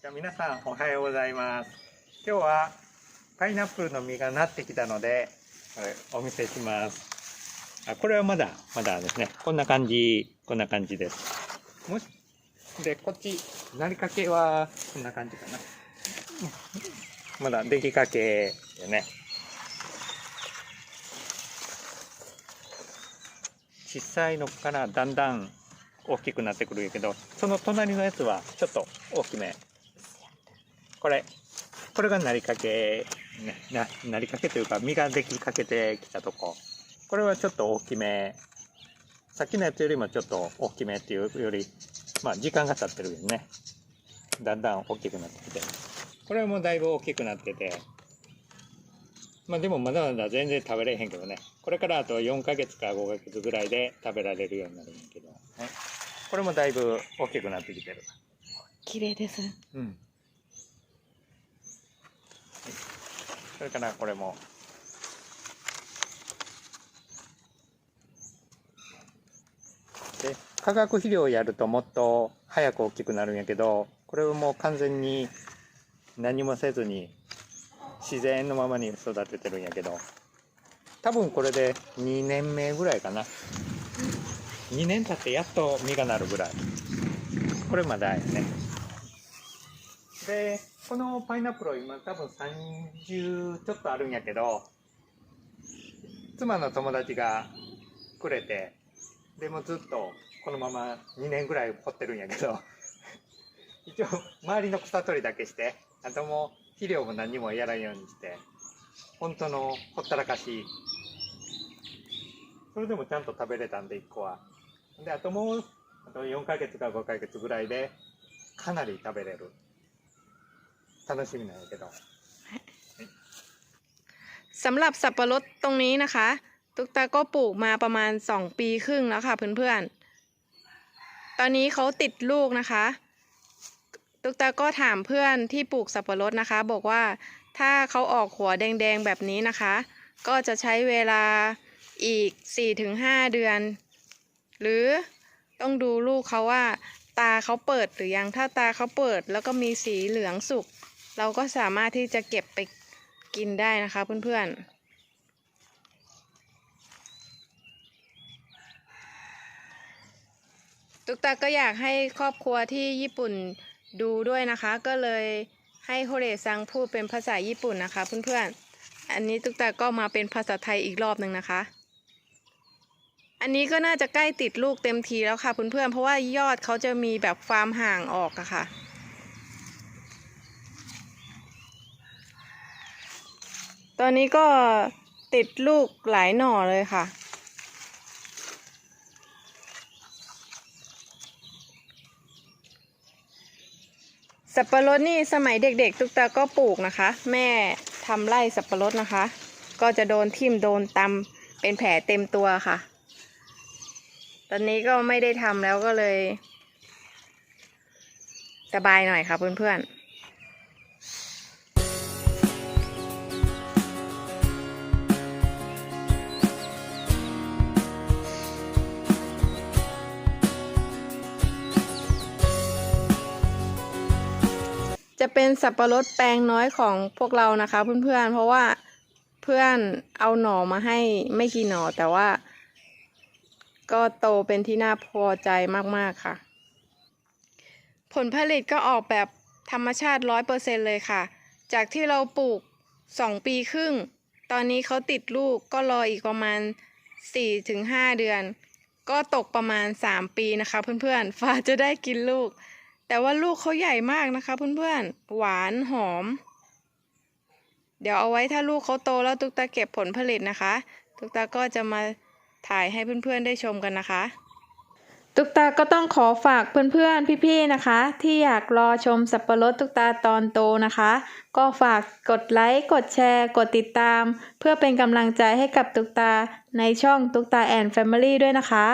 じゃあ皆さんおはようございます。今日はパイナップルの実がなってきたので、お見せします。あ、これはまだ、まだですね。こんな感じ、こんな感じです。もし、で、こっち、なりかけは、こんな感じかな。まだ出来かけよね。小さいのからだんだん大きくなってくるけど、その隣のやつはちょっと大きめ。これ、これがなりかけ、ね、な、なりかけというか、実ができかけてきたとこ。これはちょっと大きめ。さっきのやつよりもちょっと大きめっていうより、まあ時間が経ってるよね。だんだん大きくなってきて。これはもうだいぶ大きくなってて、まあでもまだまだ全然食べれへんけどね。これからあと4ヶ月か5ヶ月ぐらいで食べられるようになるんやけど、ね。これもだいぶ大きくなってきてる。綺麗です。うん。それからこれも。で、化学肥料をやるともっと早く大きくなるんやけど、これをもう完全に何もせずに自然のままに育ててるんやけど、多分これで2年目ぐらいかな。2年経ってやっと実がなるぐらい。これまだやね。で、このパイナップル今多分30ちょっとあるんやけど、妻の友達がくれて、でもずっとこのまま2年ぐらい掘ってるんやけど、一応周りの草取りだけして、あともう肥料も何もやらんようにして、本当のほったらかし。それでもちゃんと食べれたんで、1個は。で、あともう、あと4ヶ月か5ヶ月ぐらいで、かなり食べれる。楽しみなんやけど。 สำหรับสับปะรดตรงนี้นะคะ ตุ๊กตาก็ปลูกมาประมาณ 2 ปีครึ่งแล้วค่ะเพื่อนๆ ตอนนี้เขาติดลูกนะคะ ตุ๊กตาก็ถามเพื่อนที่ปลูกสับปะรดนะคะ บอกว่าถ้าเขาออกหัวแดงๆแบบนี้นะคะ ก็จะใช้เวลาอีก 4-5 เดือน หรือต้องดูลูกเขาว่า ตาเขาเปิดหรือยังถ้าตาเขาเปิด แล้วก็มีสีเหลืองสุก เราก็สามารถที่จะเก็บไปกินได้นะคะเพื่อนๆตุ๊กตาก็อยากให้ครอบครัวที่ญี่ปุ่นดูด้วยนะคะ ก็เลยให้โฮเรซังพูดเป็นภาษาญี่ปุ่นนะคะเพื่อนๆ อันนี้ตุ๊กตาก็มาเป็นภาษาไทยอีกรอบหนึ่งนะคะ อันนี้ก็น่าจะใกล้ติดลูกเต็มทีแล้วค่ะเพื่อนๆ เพราะว่ายอดเขาจะมีแบบฟาร์มห่างออกอะค่ะ ตอนนี้ก็ติดลูกหลายหน่อเลยค่ะ สับปะรดนี่สมัยเด็กๆ ตุ๊กตาก็ปลูกนะคะ แม่ทำไร่สับปะรดนะคะ ก็จะโดนทิ่มโดนตำเป็นแผลเต็มตัวค่ะ ตอนนี้ก็ไม่ได้ทำแล้วก็เลย สบายหน่อยค่ะเพื่อนๆ จะเป็นสับปะรดแปลงน้อยของพวกเรานะคะเพื่อนๆ เพราะว่าเพื่อนเอาหน่อมาให้ไม่กี่หน่อแต่ว่า ก็โตเป็นที่น่าพอใจมากๆค่ะ ผลผลิตก็ออกแบบธรรมชาติร้อยเปอร์เซ็นเลยค่ะ จากที่เราปลูกสองปีครึ่ง ตอนนี้เขาติดลูกก็รออีกประมาณสี่ถึงห้าเดือน ก็ตกประมาณสามปีนะคะเพื่อนๆฟ้าจะได้กินลูก แต่ว่าลูกเขาใหญ่มากนะคะเพื่อนๆ หวานหอม เดี๋ยวเอาไว้ถ้าลูกเขาโตแล้วตุ๊กตาเก็บผลผลิตนะคะ ตุ๊กตาก็จะมาถ่ายให้เพื่อนๆได้ชมกันนะคะ ตุ๊กตาก็ต้องขอฝากเพื่อนๆ พี่ๆ นะคะ ที่อยากรอชมสับปะรดตุ๊กตาตอนโตนะคะ ก็ฝากกดไลค์ กดแชร์ กดติดตาม เพื่อเป็นกำลังใจให้กับตุ๊กตาในช่องตุ๊กตาแอนด์แฟมิลี่ด้วยนะคะ